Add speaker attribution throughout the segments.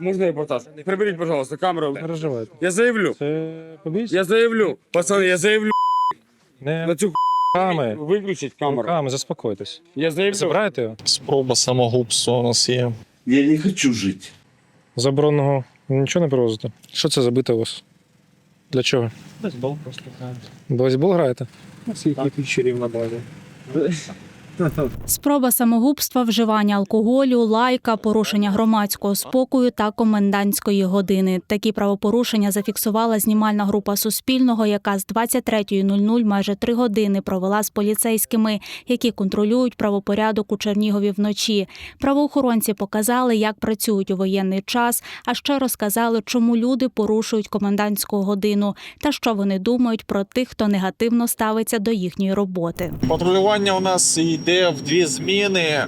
Speaker 1: Можно репортаж? Приберите, пожалуйста, камеру.
Speaker 2: Не переживайте.
Speaker 1: Я заявлю.
Speaker 2: Це побійся.
Speaker 1: Я заявлю. Пацаны, я заявлю.
Speaker 2: Не
Speaker 1: На цю
Speaker 2: руками.
Speaker 1: выключить камеру.
Speaker 2: Руками, заспокойтесь.
Speaker 1: Я заявлю.
Speaker 2: Забираєте його?
Speaker 3: Спроба самогубства у нас є.
Speaker 4: Я не хочу жить.
Speaker 2: Забороненого нічого не привозите? Що це забите у вас? Для чого?
Speaker 5: Бейсбол просто граємо.
Speaker 2: Бейсбол граєте?
Speaker 5: Скільки пічерів на базі.
Speaker 6: Спроба самогубства, вживання алкоголю, лайка, порушення громадського спокою та комендантської години. Такі правопорушення зафіксувала знімальна група Суспільного, яка з 23.00 майже три години провела з поліцейськими, які контролюють правопорядок у Чернігові вночі. Правоохоронці показали, як працюють у воєнний час, а ще розказали, чому люди порушують комендантську годину та що вони думають про тих, хто негативно ставиться до їхньої роботи.
Speaker 3: Патрулювання у нас йде в дві зміни.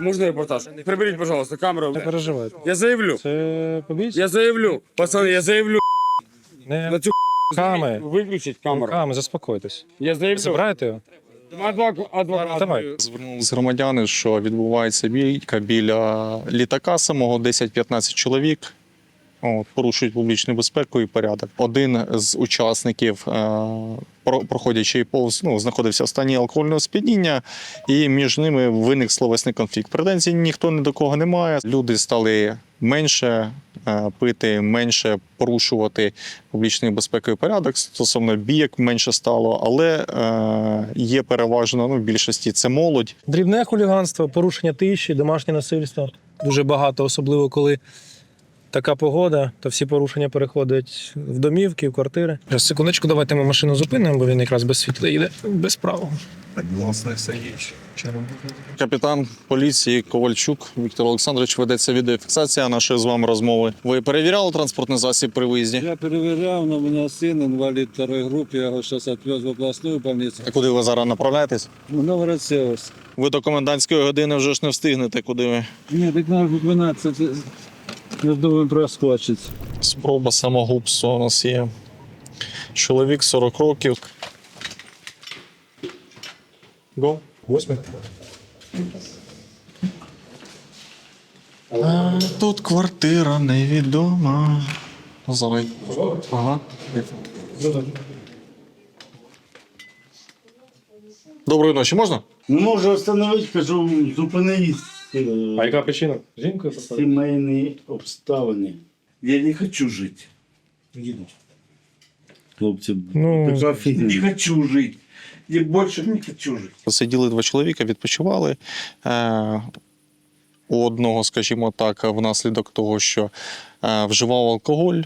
Speaker 1: Можно репортаж? Приберите, пожалуйста, камеру.
Speaker 2: Не переживайте.
Speaker 1: Я заявлю.
Speaker 2: Це побійся.
Speaker 1: Я заявлю. Пацаны, я заявлю.
Speaker 2: Не
Speaker 1: На цю
Speaker 2: руками.
Speaker 1: выключить камеру.
Speaker 2: Руками, заспокойтесь.
Speaker 1: Я заявлю.
Speaker 2: Забираєте його?
Speaker 1: Адвокат. адвокат.
Speaker 2: Давай.
Speaker 3: Звернулись громадяни, що відбувається бійка біля літака самого 10-15 чоловік. От, порушують публічну безпеку і порядок. Один з учасників, е, проходячи повз, ну, знаходився в стані алкогольного сп'яніння, і між ними виник словесний конфлікт. Претензій ніхто ні до кого не має. Люди стали менше е, пити, менше порушувати публічний безпековий порядок. Стосовно бійок менше стало, але е, є переважно ну, в більшості це молодь.
Speaker 2: Дрібне хуліганство, порушення тиші, домашнє насильство. Дуже багато, особливо коли така погода, то всі порушення переходять в домівки, в квартири. Зараз, секундочку, давайте ми машину зупинимо, бо він якраз без світла їде, без правого.
Speaker 3: Капітан поліції Ковальчук Віктор Олександрович ведеться відеофіксація нашої з вами розмови. Ви перевіряли транспортний засіб при виїзді?
Speaker 7: Я перевіряв, але у мене син інвалід второї групи, я його зараз відвез в обласну больницю.
Speaker 3: А куди ви зараз направляєтесь?
Speaker 7: В Новороссийск.
Speaker 3: Ви до комендантської години вже ж не встигнете, куди ви.
Speaker 7: Ні, так на 12. Я думаю, проскочить.
Speaker 3: Спроба самогубства у нас є. Чоловік 40 років. Го.
Speaker 2: Восьмий.
Speaker 3: А, тут квартира невідома. Називай. Ага. Доброї ночі, можна?
Speaker 4: Не можу остановити, кажу, зупинись. Е,
Speaker 2: А яка причина? Жінкою поставили?
Speaker 4: Сімейні обставини. Я не хочу жити. Хлопці,
Speaker 2: Ну,
Speaker 4: така фігня. Не хочу жити. Я більше не хочу жити.
Speaker 3: Сиділи два чоловіка, відпочивали. Е, у одного, скажімо так, внаслідок того, що е, вживав алкоголь.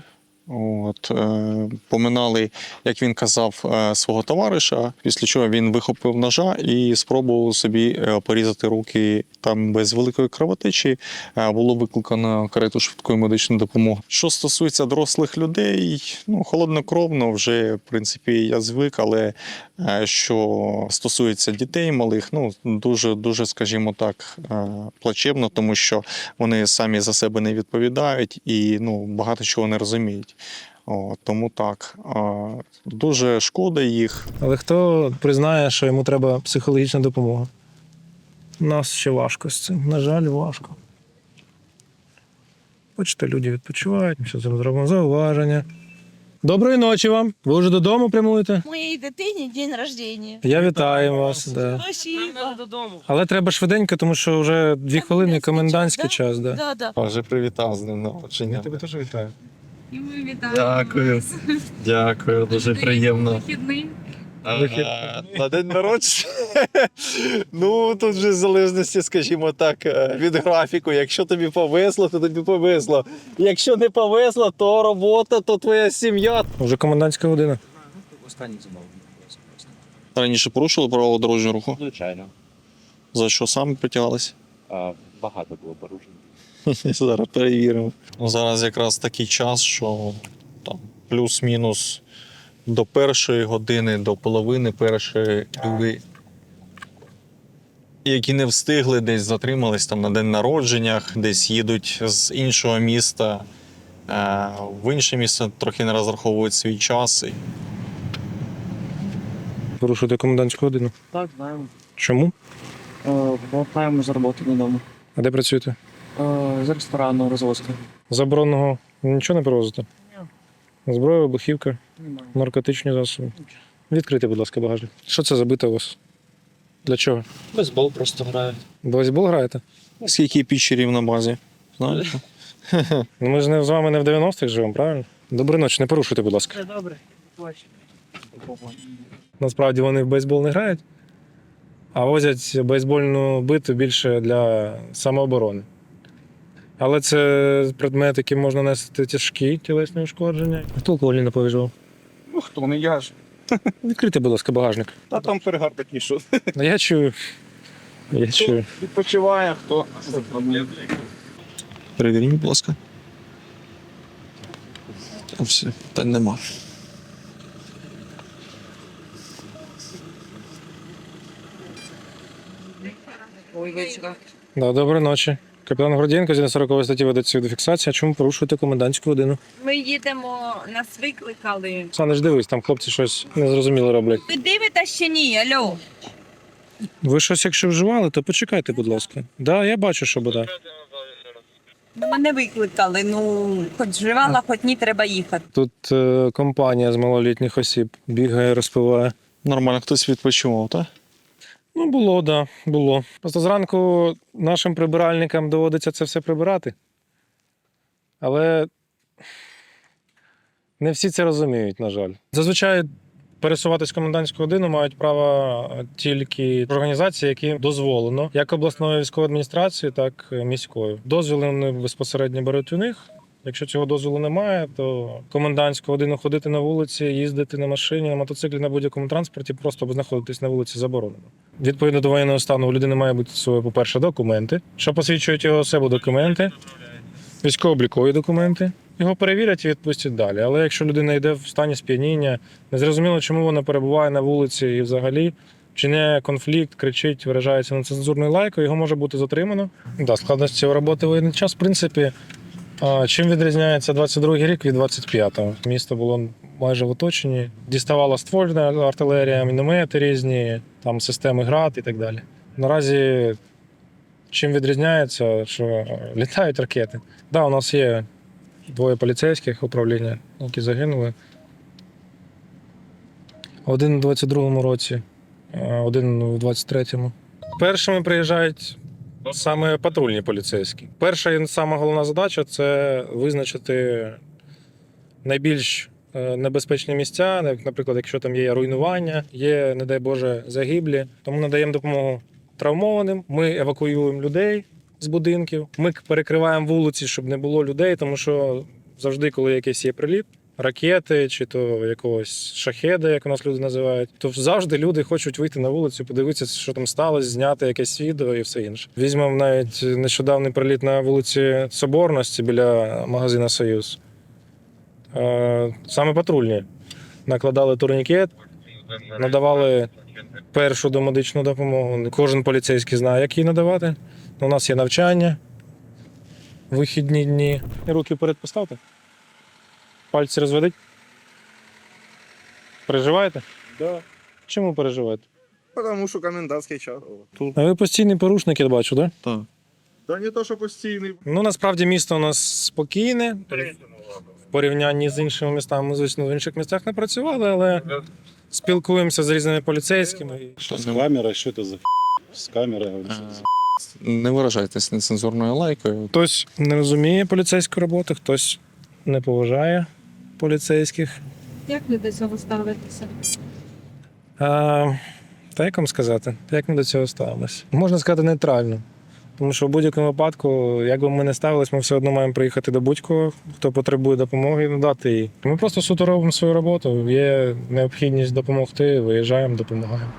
Speaker 3: От, е, поминали, як він казав, е, свого товариша, після чого він вихопив ножа і спробував собі е, порізати руки там без великої кровотечі. Е, було викликано карету швидкої медичної допомоги. Що стосується дорослих людей, ну холоднокровно вже в принципі я звик, але що стосується дітей малих, ну дуже дуже, скажімо так, плачевно, тому що вони самі за себе не відповідають і ну багато чого не розуміють. О, тому так дуже шкода їх.
Speaker 2: але хто признає, що йому треба психологічна допомога? У нас ще важко з цим. На жаль, важко. Бачите, люди відпочивають, ми зараз зробимо зауваження. Доброї ночі вам. Ви вже додому прямуєте?
Speaker 8: Моєї дитині день рождення.
Speaker 2: Я вітаю вас. Да.
Speaker 8: Спасибо.
Speaker 2: Але треба швиденько, тому що вже дві хвилини комендантський час. Да.
Speaker 8: Да, да.
Speaker 3: Вже привітав з ним народження.
Speaker 2: Я тебе теж вітаю.
Speaker 8: І ми вітаємо.
Speaker 3: Дякую. Дякую, дуже приємно.
Speaker 8: Вихідний.
Speaker 3: Ага, На день народження. Ну, тут вже в залежності, скажімо так, е, від графіку. Якщо тобі повезло, то тобі повезло. Якщо не повезло, то робота, то твоя сім'я.
Speaker 2: Вже комендантська година.
Speaker 3: Раніше порушили правила дорожнього руху.
Speaker 5: Звичайно.
Speaker 3: За що саме притягалися?
Speaker 5: А, багато було.
Speaker 3: Зараз перевіримо. Ну, Зараз якраз такий час, що там плюс-мінус до першої години, до половини першої люди, які не встигли, десь затримались там на день народження, десь їдуть з іншого міста. е, В інше місце трохи не розраховують свій час.
Speaker 2: Порушуєте комендантську годину.
Speaker 5: Так, знаємо.
Speaker 2: Чому?
Speaker 5: Повертаємо з роботи додому.
Speaker 2: А де працюєте?
Speaker 5: З ресторану розвозки.
Speaker 2: Забороненого нічого не привозите? Зброя, вибухівка, наркотичні засоби. Відкрийте, будь ласка, багажник. Що це забите у вас? Для чого?
Speaker 5: Бейсбол просто грають.
Speaker 2: Бейсбол граєте?
Speaker 3: Скільки пічерів на базі? Знаєте?
Speaker 2: Ну ми ж не з вами не в 90-х живемо, правильно? Доброї ночі, не порушуйте, будь ласка.
Speaker 8: Добре.
Speaker 2: Насправді вони в бейсбол не грають, а возять бейсбольну биту більше для самооборони. Але це предмет, яким можна нести тяжкі тілесні ушкодження. Хто алкоголь не повіжав?
Speaker 7: Ну хто не я ж.
Speaker 2: Відкрийте, будь ласка, багажник.
Speaker 7: Та там перегар такий,
Speaker 2: Ну, Я чую. Я чую.
Speaker 7: відпочиває, хто.
Speaker 3: Перевіріть, будь ласка. Та все, та нема.
Speaker 8: Ой, вечора.
Speaker 2: Да, доброї ночі. Капітан Гордієнко, зі 40 статті ведеться фіксація. Чому порушуєте комендантську годину?
Speaker 8: Ми їдемо, нас викликали.
Speaker 2: Санеш, дивись, там хлопці щось незрозуміле роблять.
Speaker 8: Ви дивитесь чи ні? Алло?
Speaker 2: Ви щось, якщо вживали, то почекайте, будь ласка. Да, я бачу, що буде.
Speaker 8: Ну, Мене викликали. Ну, хоч вживала, хоч ні, треба їхати.
Speaker 2: Тут е, компанія з малолітніх осіб бігає, розпиває.
Speaker 3: Нормально, хтось відпочивав, так?
Speaker 2: Ну, було, так, да, було. Просто зранку нашим прибиральникам доводиться це все прибирати. Але не всі це розуміють, на жаль. Зазвичай пересуватись комендантську годину мають право тільки організації, які дозволено як обласною військовою адміністрацією, так і міською. Дозвіли вони безпосередньо беруть у них. Якщо цього дозволу немає, то комендантську годину ходити на вулиці, їздити на машині, на мотоциклі на будь-якому транспорті, просто знаходитись на вулиці заборонено. Відповідно до воєнного стану у людини має бути своє, по-перше, документи, що посвідчують його особу документи, військово-облікові документи. Його перевірять і відпустять далі. Але якщо людина йде в стані сп'яніння, незрозуміло, чому вона перебуває на вулиці і взагалі чиняє конфлікт, кричить, виражається нецензурною лайкою, його може бути затримано. Да, складності роботи воєнний час, в принципі, чим відрізняється 22-й рік від 25-го? Місто було майже в оточенні. Діставала ствольна артилерія, міномети різні, там системи град і так далі. Наразі чим відрізняється, що літають ракети. Так, да, у нас є двоє поліцейських управління, які загинули. Один у 22-му році, один у 23-му. Першими приїжджають саме патрульні поліцейські. Перша і сама головна задача це визначити найбільш е, небезпечні місця, наприклад, якщо там є руйнування, є, не дай Боже, загиблі. Тому надаємо допомогу травмованим. Ми евакуюємо людей з будинків. Ми перекриваємо вулиці, щоб не було людей, тому що завжди, коли якийсь є приліт. Ракети чи то якогось шахеда, як у нас люди називають, то завжди люди хочуть вийти на вулицю, подивитися, що там сталося, зняти якесь відео і все інше. Візьмемо навіть нещодавний приліт на вулиці Соборності біля магазина Союз. Е, Саме патрульні накладали турнікет, надавали першу домедичну допомогу. Кожен поліцейський знає, як її надавати. У нас є навчання, вихідні дні. Руки вперед поставте. Пальці розведіть. Переживаєте?
Speaker 7: Да.
Speaker 2: Чому переживаєте?
Speaker 7: Тому що комендантський час. Тут.
Speaker 2: А ви постійний порушник, я бачу, так? Да?
Speaker 3: Так.
Speaker 7: Та не то, що постійний.
Speaker 2: Ну насправді місто у нас спокійне. В порівнянні з іншими містами, ми, звісно, в інших містах не працювали, але спілкуємося з різними поліцейськими.
Speaker 3: Що
Speaker 7: З камери, що це за з камери?
Speaker 3: Не виражайтесь нецензурною лайкою.
Speaker 2: Хтось не розуміє поліцейську роботу, хтось не поважає поліцейських.
Speaker 8: Як ви до цього ставитеся?
Speaker 2: А, та як вам сказати, як ми до цього ставимось? Можна сказати нейтрально. Тому що в будь-якому випадку, як би ми не ставились, ми все одно маємо приїхати до будь-кого, хто потребує допомоги, і надати її. Ми просто суто робимо свою роботу. Є необхідність допомогти, виїжджаємо, допомагаємо.